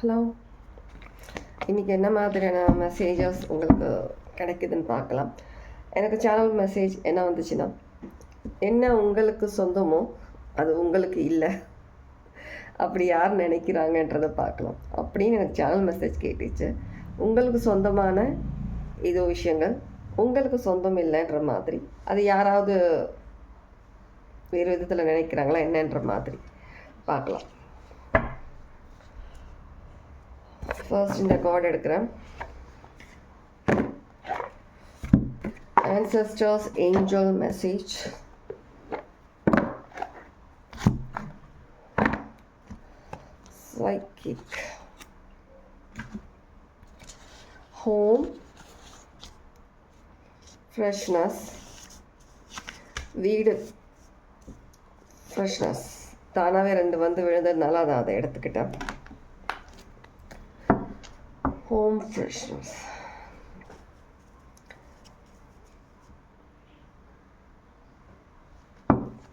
Hello. இன்றைக்கி என்ன மாதிரியான மெசேஜஸ் உங்களுக்கு கிடைக்குதுன்னு பார்க்கலாம். எனக்கு சேனல் மெசேஜ் என்ன வந்துச்சுன்னா என்ன உங்களுக்கு சொந்தமோ அது உங்களுக்கு இல்லை. அப்படி யார் நினைக்கிறாங்கன்றதை பார்க்கலாம். அப்படின்னு எனக்கு சேனல் மெசேஜ் கேட்டுச்சு. உங்களுக்கு சொந்தமான ஏதோ விஷயங்கள் உங்களுக்கு சொந்தம் இல்லைன்ற மாதிரி அது யாராவது வேறு விதத்தில் நினைக்கிறாங்களா என்னன்ற மாதிரி பார்க்கலாம். ஃபர்ஸ்ட் இந்த கார்டு எடுக்கிறேன். Ancestors angel message. Psychic. Home. Freshness. வீடு ஃப்ரெஷ்னஸ் தானாகவே ரெண்டு வந்து விழுந்ததுனால அதை அதை எடுத்துக்கிட்டேன். ஹோம் ஃப்ரெஷ்னஸ்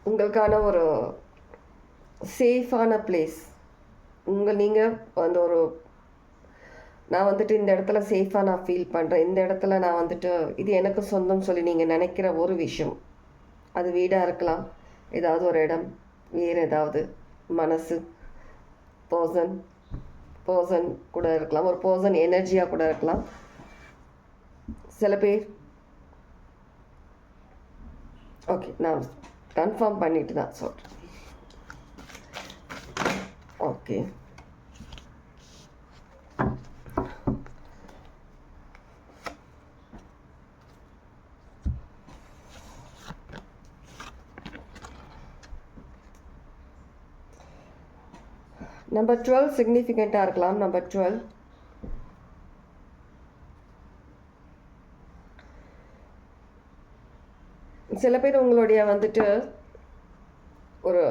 உங்களுக்கான ஒரு சேஃபான பிளேஸ் உங்கள் நீங்கள் அந்த ஒரு நான் வந்துட்டு இந்த இடத்துல சேஃபாக நான் ஃபீல் பண்ணுறேன் இந்த இடத்துல நான் வந்துட்டு இது எனக்கு சொந்தம் சொல்லி நீங்கள் நினைக்கிற ஒரு விஷயம். அது வீடாக இருக்கலாம். ஏதாவது ஒரு இடம் வேறு ஏதாவது மனசு பர்சன் பர்சன் கூட இருக்கலாம். ஒரு பர்சன் எனர்ஜியாக கூட இருக்கலாம். சில பேர். ஓகே நான் கன்ஃபார்ம் பண்ணிட்டு தான் சொல்கிறேன் ஓகே நம்பர் டுவெல் சிக்னிஃபிகண்ட்டாக இருக்கலாம் நம்பர் டுவெல் சில பேர் உங்களுடைய வந்துட்டு ஒரு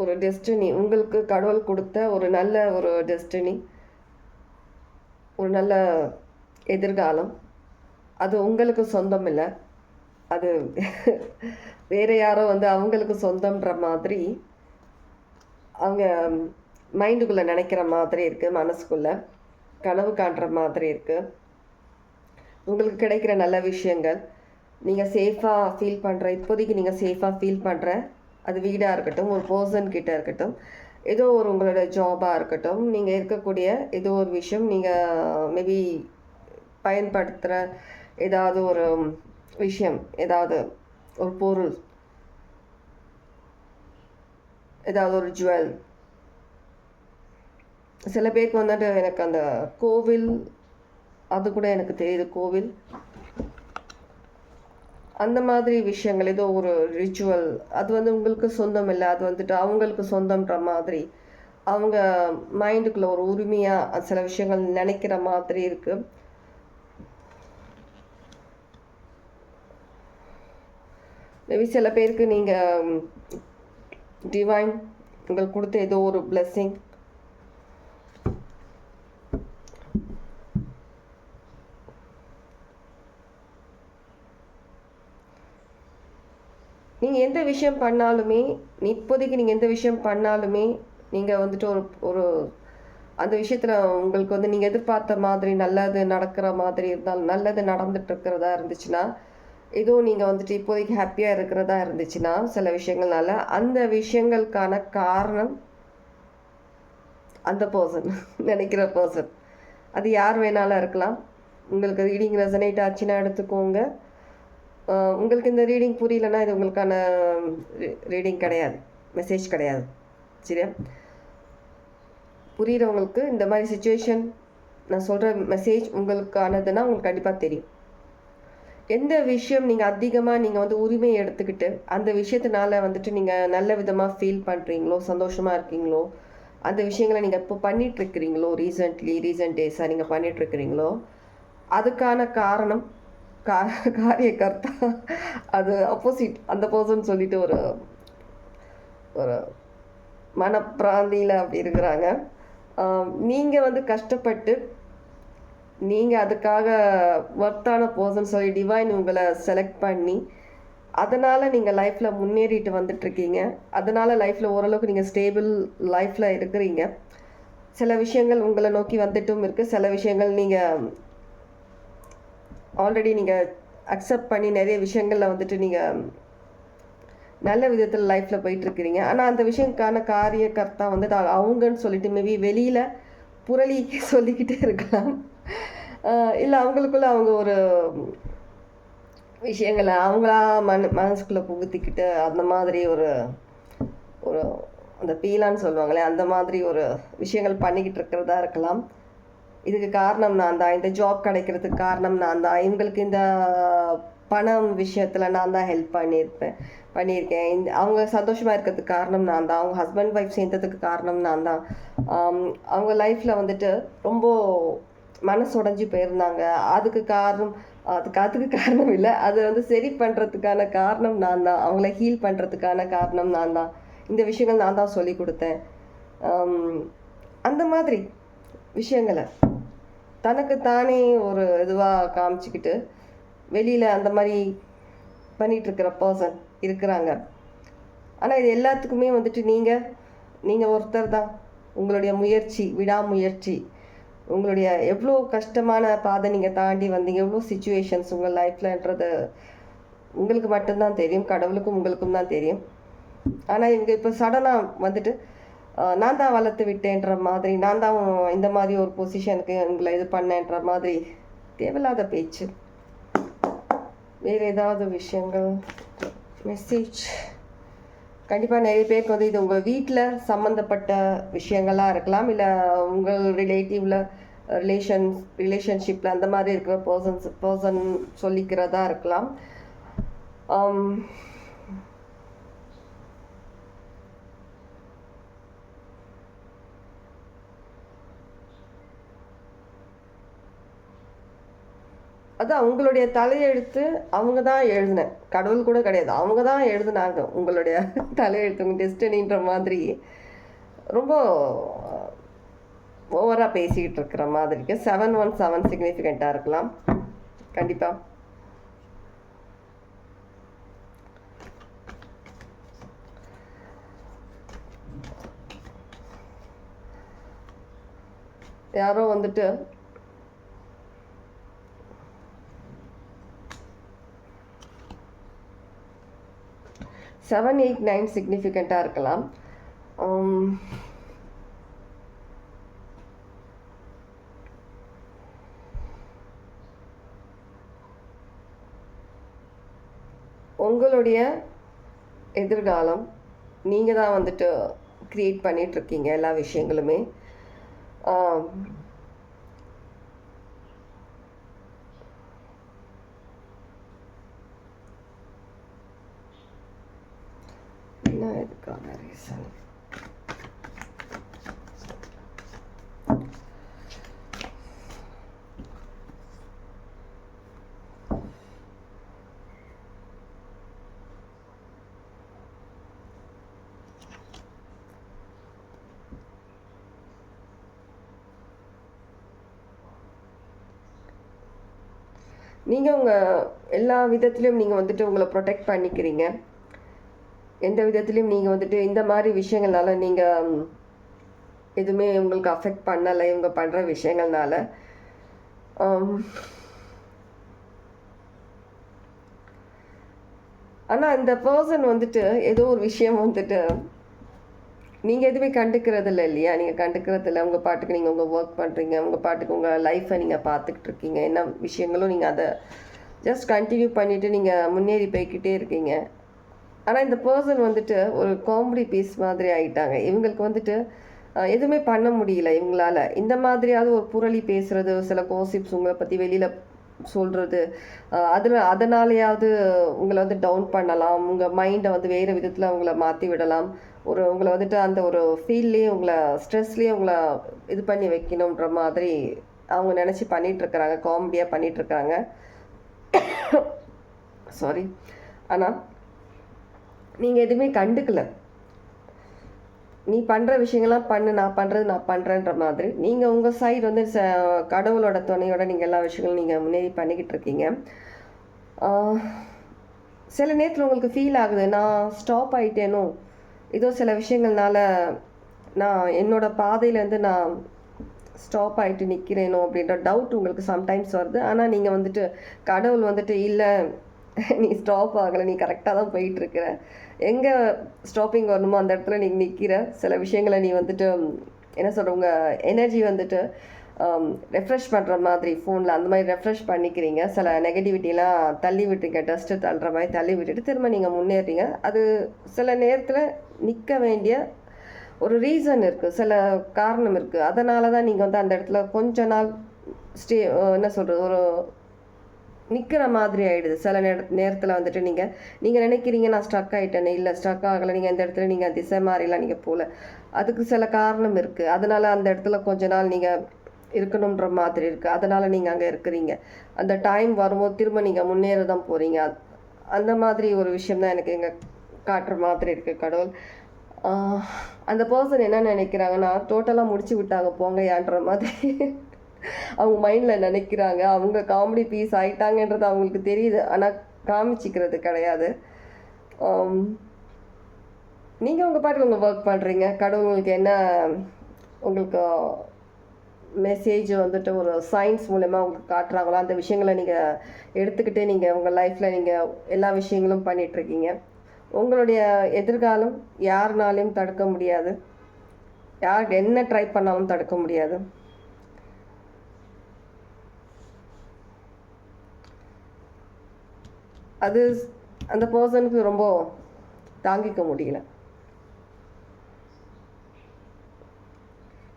ஒரு டெஸ்டினி உங்களுக்கு கடவுள் கொடுத்த ஒரு நல்ல ஒரு டெஸ்டினி ஒரு நல்ல எதிர்காலம். அது உங்களுக்கு சொந்தம் இல்லை. அது வேறு யாரோ வந்து அவங்களுக்கு சொந்தம்ன்ற மாதிரி அவங்க மைண்டுக்குள்ளே நினைக்கிற மாதிரி இருக்குது மனசுக்குள்ளே கனவு காண்ற மாதிரி இருக்குது உங்களுக்கு கிடைக்கிற நல்ல விஷயங்கள் நீங்கள் சேஃபாக ஃபீல் பண்ணுற இப்போதைக்கு நீங்கள் சேஃபாக ஃபீல் பண்ணுற அது வீடாக இருக்கட்டும் ஒரு பர்சன் கிட்டே இருக்கட்டும் ஏதோ ஒரு உங்களோட ஜாபாக இருக்கட்டும் நீங்கள் இருக்கக்கூடிய ஏதோ ஒரு விஷயம் நீங்கள் மேபி பயன்படுத்துகிற ஏதாவது ஒரு விஷயம் ஏதாவது ஒரு பொருள் ஏதாவது ஒரு ஜுவல் சில பேருக்கு வந்துட்டு எனக்கு அந்த கோவில் அது கூட எனக்கு தெரியுது கோவில். அந்த மாதிரி விஷயங்கள் ஏதோ ஒரு ரிச்சுவல் அது வந்து உங்களுக்கு சொந்தம் இல்லை அது வந்துட்டு அவங்களுக்கு சொந்தம்ன்ற மாதிரி. அவங்க மைண்டுக்குள்ள ஒரு உரிமையாக சில விஷயங்கள் நினைக்கிற மாதிரி இருக்கு. மேபி சில பேருக்கு நீங்கள் டிவைன் உங்களுக்கு கொடுத்த ஏதோ ஒரு பிளெஸ்ஸிங் நீங்கள் எந்த விஷயம் பண்ணாலுமே இப்போதைக்கு நீங்கள் எந்த விஷயம் பண்ணாலுமே நீங்கள் வந்துட்டு ஒரு ஒரு அந்த விஷயத்தில் உங்களுக்கு வந்து நீங்கள் எதிர்பார்த்த மாதிரி நல்லது நடக்கிற மாதிரி இருந்தால் நல்லது நடந்துட்டு இருக்கிறதா இருந்துச்சுன்னா எதுவும் நீங்கள் வந்துட்டு இப்போதைக்கு ஹாப்பியாக இருக்கிறதா இருந்துச்சுன்னா சில விஷயங்கள்னால அந்த விஷயங்களுக்கான காரணம் அந்த பர்சன் நினைக்கிற பர்சன் அது யார் வேணாலும் இருக்கலாம். உங்களுக்கு ரீடிங் ரெசனேட் ஆச்சுன்னா எடுத்துக்கோங்க. உங்களுக்கு இந்த ரீடிங் புரியலன்னா இது உங்களுக்கான ரீடிங் கிடையாது. மெசேஜ் கிடையாது. சரியா? புரிகிறவங்களுக்கு இந்த மாதிரி சுச்சுவேஷன் நான் சொல்கிற மெசேஜ் உங்களுக்கானதுன்னா உங்களுக்கு கண்டிப்பாக தெரியும். எந்த விஷயம் நீங்கள் அதிகமாக நீங்கள் வந்து உரிமையை எடுத்துக்கிட்டு அந்த விஷயத்தினால வந்துட்டு நீங்கள் நல்ல விதமாக ஃபீல் பண்ணுறீங்களோ சந்தோஷமாக இருக்கீங்களோ அந்த விஷயங்களை நீங்கள் இப்போ பண்ணிகிட்ருக்கிறீங்களோ ரீசெண்ட்லி ரீசன்ட் டேஸாக நீங்கள் பண்ணிகிட்ருக்கிறீங்களோ அதுக்கான காரணம் கா காரியகர்த்தா அது அப்போசிட் அந்த பர்சன் சொல்லிட்டு ஒரு ஒரு மனப்பிராந்தியில் அப்படி இருக்கிறாங்க. நீங்கள் வந்து கஷ்டப்பட்டு நீங்கள் அதுக்காக ஒர்த்தான பர்சன் சொல்லி டிவைன் உங்களை செலக்ட் பண்ணி அதனால் நீங்கள் லைஃப்பில் முன்னேறிட்டு வந்துட்டுருக்கீங்க. அதனால் லைஃப்பில் ஓரளவுக்கு நீங்கள் ஸ்டேபிள் லைஃப்பில் இருக்கிறீங்க. சில விஷயங்கள் உங்களை நோக்கி வந்துட்டும் இருக்குது சில விஷயங்கள் நீங்கள் ஆல்ரெடி நீங்கள் அக்செப்ட் பண்ணி நிறைய விஷயங்களில் வந்துட்டு நீங்கள் நல்ல விதத்தில் லைஃப்பில் போயிட்டுருக்கிறீங்க. ஆனால் அந்த விஷயக்கான காரியக்கர்த்தா வந்து அவங்கன்னு சொல்லிட்டு மேபி வெளியில் புரளி சொல்லிக்கிட்டே இருக்கலாம். இல்லை அவங்களுக்குள்ள அவங்க ஒரு விஷயங்களை அவங்களா மன மனசுக்குள்ளே புகுத்திக்கிட்டு அந்த மாதிரி ஒரு ஒரு அந்த பீலான்னு சொல்லுவாங்களே அந்த மாதிரி ஒரு விஷயங்கள் பண்ணிக்கிட்டு இருக்கிறதா இருக்கலாம். இதுக்கு காரணம் நான் தான். இந்த ஜாப் கிடைக்கிறதுக்கு காரணம் நான் தான். இவங்களுக்கு இந்த பணம் விஷயத்தில் நான் தான் ஹெல்ப் பண்ணியிருப்பேன் பண்ணியிருக்கேன். இந்த அவங்க சந்தோஷமாக இருக்கிறதுக்கு காரணம் நான் தான். அவங்க ஹஸ்பண்ட் ஒய்ஃப் சேர்ந்ததுக்கு காரணம் நான் தான். அவங்க லைஃப்பில் வந்துட்டு ரொம்ப மனசு உடஞ்சி போயிருந்தாங்க. அதுக்கு காரணம் அதுக்கு அதுக்கு காரணம் இல்லை. அது வந்து சரி பண்ணுறதுக்கான காரணம் நான் தான். அவங்கள ஹீல் பண்ணுறதுக்கான காரணம் நான் தான். இந்த விஷயங்கள் நான் தான் சொல்லி கொடுத்தேன். அந்த மாதிரி விஷயங்களை தனக்கு தானே ஒரு இதுவாக காமிச்சிக்கிட்டு வெளியில் அந்த மாதிரி பண்ணிகிட்ருக்கிற பர்சன் இருக்கிறாங்க. ஆனால் இது எல்லாத்துக்குமே வந்துட்டு நீங்கள் நீங்கள் ஒருத்தர் தான். உங்களுடைய முயற்சி விடாமுயற்சி. உங்களுடைய எவ்வளோ கஷ்டமான பாதை நீங்கள் தாண்டி வந்தீங்க? எவ்வளோ சுச்சுவேஷன்ஸ் உங்கள் லைஃப்லன்றது உங்களுக்கு மட்டும்தான் தெரியும். கடவுளுக்கும் உங்களுக்கும் தான் தெரியும். ஆனால் இவங்க இப்போ சடனாக வந்துட்டு நான் தான் வளர்த்து விட்டேன்ற மாதிரி நான் தான் இந்த மாதிரி ஒரு பொசிஷனுக்கு உங்களை இது பண்ணேன்ற மாதிரி தேவையில்லாத பேச்சு. வேறு ஏதாவது விஷயங்கள்? மெசேஜ் கண்டிப்பாக நிறைய பேருக்கு வந்து இது உங்கள் வீட்டில் சம்மந்தப்பட்ட விஷயங்களாக இருக்கலாம் இல்லை உங்கள் ரிலேட்டிவில் ரிலேஷன்ஸ் ரிலேஷன்ஷிப்பில் அந்த மாதிரி இருக்கிற பர்சன்ஸ் பர்சன் சொல்லிக்கிறதா இருக்கலாம். அது அவங்களுடைய உங்களுடைய தலையெழுத்து அவங்க தான் எழுதினேன் கடவுள் கூட கிடையாது. அவங்க தான் எழுதுனாங்க உங்களுடைய தலையெழுத்து உங்கள் டெஸ்டினின்ற மாதிரி. ரொம்ப ஓவராக பேசிக்கிட்டு இருக்கிற மாதிரிக்கு. செவன் ஒன் செவன் சிக்னிஃபிகண்ட்டாக இருக்கலாம். கண்டிப்பாக யாரோ வந்துட்டு செவன் எயிட் நைன் சிக்னிஃபிகண்ட்டாக இருக்கலாம். Um, உங்களுடைய எதிர்காலம் நீங்கள் தான் வந்துட்டு க்ரியேட் பண்ணிகிட்ருக்கீங்க எல்லா விஷயங்களுமே. Um, என்ன இதுக்கான ரீசன் நீங்கள் உங்கள் எல்லா விதத்துலேயும் நீங்கள் வந்துட்டு உங்களை ப்ரொடெக்ட் பண்ணிக்கிறீங்க. எந்த விதத்துலையும் நீங்கள் வந்துட்டு இந்த மாதிரி விஷயங்கள்னால நீங்கள் எதுவுமே உங்களுக்கு அஃபெக்ட் பண்ணலை இவங்க பண்ணுற விஷயங்கள்னால. ஆனால் இந்த பர்சன் வந்துட்டு ஏதோ ஒரு விஷயம் வந்துட்டு நீங்கள் எதுவுமே கண்டுக்கிறது இல்லை இல்லையா? நீங்கள் கண்டுக்கிறது இல்லை உங்கள் பாட்டுக்கு நீங்கள் உங்கள் ஒர்க் பண்ணுறீங்க உங்கள் பாட்டுக்கு உங்கள் லைஃப்பை நீங்கள் பார்த்துக்கிட்டு இருக்கீங்க. என்ன விஷயங்களும் நீங்கள் அதை ஜஸ்ட் கண்டினியூ பண்ணிவிட்டு நீங்கள் முன்னேறி போய்கிட்டே இருக்கீங்க. ஆனால் இந்த பர்சன் வந்துட்டு ஒரு காமெடி பீஸ் மாதிரி ஆகிட்டாங்க இவங்களுக்கு வந்துட்டு எதுவுமே பண்ண முடியல இவங்களால. இந்த மாதிரியாவது ஒரு புரளி பேசுறது சில கோசிப்ஸ் உங்களை பற்றி வெளியில் சொல்கிறது அதில் அதனாலேயாவது உங்களை வந்து டவுன் பண்ணலாம் உங்கள் மைண்டை வந்து வேறு விதத்தில் உங்களை மாற்றி விடலாம். ஒரு உங்களை வந்துட்டு அந்த ஒரு ஃபீல்லேயே உங்களை ஸ்ட்ரெஸ்லேயே உங்களை இது பண்ணி வைக்கணுன்ற மாதிரி அவங்க நினச்சி பண்ணிகிட்ருக்குறாங்க காமெடியாக பண்ணிகிட்ருக்குறாங்க சாரி ஆனால் நீங்கள் எதுவுமே கண்டுக்கல. நீ பண்ணுற விஷயங்கள்லாம் பண்ணு நான் பண்ணுறது நான் பண்ணுறேன்ற மாதிரி. நீங்கள் உங்கள் சைடு வந்து ச கடவுளோட துணையோட நீங்கள் எல்லா விஷயங்களும் நீங்கள் முன்னேறி பண்ணிக்கிட்டு இருக்கீங்க. சில நேரத்தில் உங்களுக்கு ஃபீல் ஆகுது நான் ஸ்டாப் ஆகிட்டேனோ ஏதோ சில விஷயங்கள்னால நான் என்னோடய பாதையிலேருந்து நான் ஸ்டாப் ஆகிட்டு நிற்கிறேனோ அப்படின்ற டவுட் உங்களுக்கு சம்டைம்ஸ் வருது. ஆனால் நீங்கள் வந்துட்டு கடவுள் வந்துட்டு இல்லை நீ ஸ்டாப் ஆகலை நீ கரெக்டாக தான் போயிட்டுருக்கிற. எங்கே ஸ்டாப்பிங் வரணுமோ அந்த இடத்துல நீ நிற்கிற சில விஷயங்களை நீ வந்துட்டு என்ன சொல்கிற உங்கள் எனர்ஜி வந்துட்டு um, ரெஃப்ரெஷ் பண்ணுற மாதிரி ஃபோனில் அந்த மாதிரி ரெஃப்ரெஷ் பண்ணிக்கிறீங்க. சில நெகட்டிவிட்டிலாம் தள்ளி விட்டுறீங்க டஸ்ட்டு தள்ளுற மாதிரி தள்ளி விட்டுட்டு திரும்ப நீங்கள் முன்னேறீங்க. அது சில நேரத்தில் நிற்க வேண்டிய ஒரு ரீசன் இருக்குது சில காரணம் இருக்குது அதனால தான் நீங்கள் வந்து அந்த இடத்துல கொஞ்ச நாள் ஸ்டே என்ன சொல்கிறது ஒரு நிற்கிற மாதிரி ஆகிடுது சில நேர நேரத்தில் வந்துட்டு நீங்கள் நீங்கள் நினைக்கிறீங்க நான் ஸ்ட்ரக் ஆகிட்டேன்னு இல்லை ஸ்ட்ரக் ஆகலை நீங்கள் இந்த இடத்துல நீங்கள் திசை மாதிரிலாம் நீங்கள் போகல அதுக்கு சில காரணம் இருக்குது அதனால் அந்த இடத்துல கொஞ்ச நாள் நீங்கள் இருக்கணுன்ற மாதிரி இருக்குது அதனால் நீங்கள் அங்கே இருக்கிறீங்க. அந்த டைம் வரும்போது திரும்ப நீங்கள் முன்னேற தான் போகிறீங்க அந்த மாதிரி ஒரு விஷயம் தான் எனக்கு இங்கே காட்டுற மாதிரி இருக்குது கடவுள். அந்த பர்சன் என்ன நினைக்கிறாங்கன்னா டோட்டலாக முடிச்சு விட்டாங்க போங்கயான்ற மாதிரி. அவங்க மைண்டில் நினைக்கிறாங்க. அவங்க காமெடி பீஸ் ஆகிட்டாங்கன்றது அவங்களுக்கு தெரியுது. ஆனால் காமிச்சிக்கிறது கிடையாது. நீங்கள் உங்கள் பாட்டுக்கு உங்கள் ஒர்க் பண்ணுறீங்க கடவுள் உங்களுக்கு என்ன உங்களுக்கு மெசேஜ் வந்துட்டு ஒரு சயின்ஸ் மூலயமா உங்களுக்கு காட்டுறாங்களோ அந்த விஷயங்களை நீங்கள் எடுத்துக்கிட்டே நீங்கள் உங்கள் லைஃப்பில் நீங்கள் எல்லா விஷயங்களும் பண்ணிகிட்ருக்கீங்க உங்களுடைய எதிர்காலம் யாருனாலையும் தடுக்க முடியாது. யார் என்ன ட்ரை பண்ணாலும் தடுக்க முடியாது. அது அந்த பர்சனுக்கு ரொம்ப தாங்கிக்க முடியல.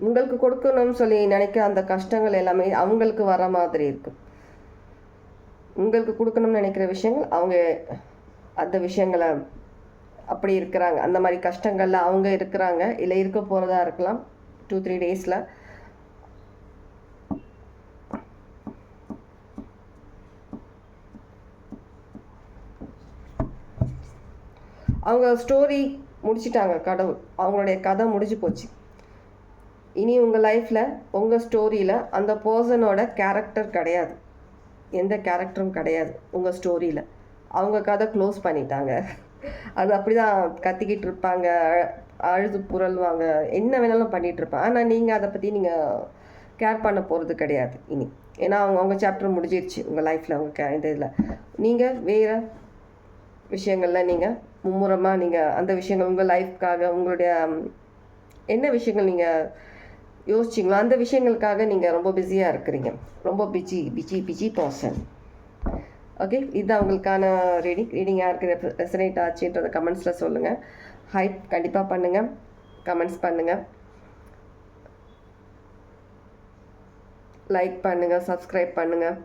உங்களுக்கு கொடுக்கணும்னு சொல்லி நினைக்கிற அந்த கஷ்டங்கள் எல்லாமே அவங்களுக்கு வர மாதிரி இருக்கும் உங்களுக்கு கொடுக்கணும்னு நினைக்கிற விஷயங்கள் அவங்க அந்த விஷயங்களை அப்படி இருக்கிறாங்க. அந்த மாதிரி கஷ்டங்களில் அவங்க இருக்கிறாங்க. இல்லை இருக்க போகிறதா இருக்கலாம். டூ த்ரீ டேஸில் அவங்க ஸ்டோரி முடிச்சிட்டாங்க கடவுள். அவங்களுடைய கதை முடிஞ்சு போச்சு. இனி உங்கள் லைஃப்பில் உங்கள் ஸ்டோரியில் அந்த பர்சனோட கேரக்டர் கிடையாது. எந்த கேரக்டரும் கிடையாது உங்கள் ஸ்டோரியில் அவங்க கதை க்ளோஸ் பண்ணிட்டாங்க. அது அப்படி தான் கத்திக்கிட்டு இருப்பாங்க அழ- அழுது புரள்வாங்க என்ன வேணாலும் பண்ணிகிட்ருப்பாங்க ஆனால் நீங்கள் அதை பற்றி நீங்கள் கேர் பண்ண போகிறது கிடையாது இனி. ஏன்னா அவங்க அவங்க சாப்டர் முடிஞ்சிருச்சு. உங்கள் லைஃப்பில் அவங்க கே இந்த இதில். நீங்கள் வேறு விஷயங்களில் நீங்கள் மும்முரமாக நீங்கள் அந்த விஷயங்கள் உங்கள் லைஃப்க்காக உங்களுடைய என்ன விஷயங்கள் நீங்கள் யோசிச்சிங்களோ அந்த விஷயங்களுக்காக நீங்கள் ரொம்ப பிஸியாக இருக்கிறீங்க. ரொம்ப busy busy busy person okay இதுதான் உங்களுக்கான ரீடிங் ரீடிங் யாருக்கு ரெசனேட் ஆச்சுன்றதை கமெண்ட்ஸில் சொல்லுங்கள் ஹைப் கண்டிப்பாக பண்ணுங்கள் கமெண்ட்ஸ் பண்ணுங்கள் லைக் பண்ணுங்கள் சப்ஸ்கிரைப் பண்ணுங்கள்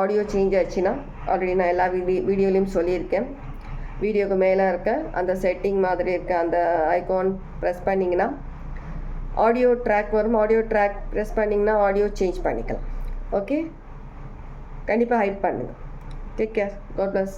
ஆடியோ சேஞ்ச் ஆச்சுன்னா ஆல்ரெடி நான் எல்லா வீடியோ வீடியோலையும் சொல்லியிருக்கேன். வீடியோக்கு மேலே இருக்க அந்த செட்டிங் மாதிரி இருக்க அந்த ஐகான் ப்ரெஸ் பண்ணிங்கன்னா ஆடியோ ட்ராக் வரும். ஆடியோ ட்ராக் ப்ரெஸ் பண்ணிங்கன்னா ஆடியோ சேஞ்ச் பண்ணிக்கலாம். ஓகே கண்டிப்பாக ஹைப் பண்ணுங்கள் டேக் கேர் காட் பிளஸ்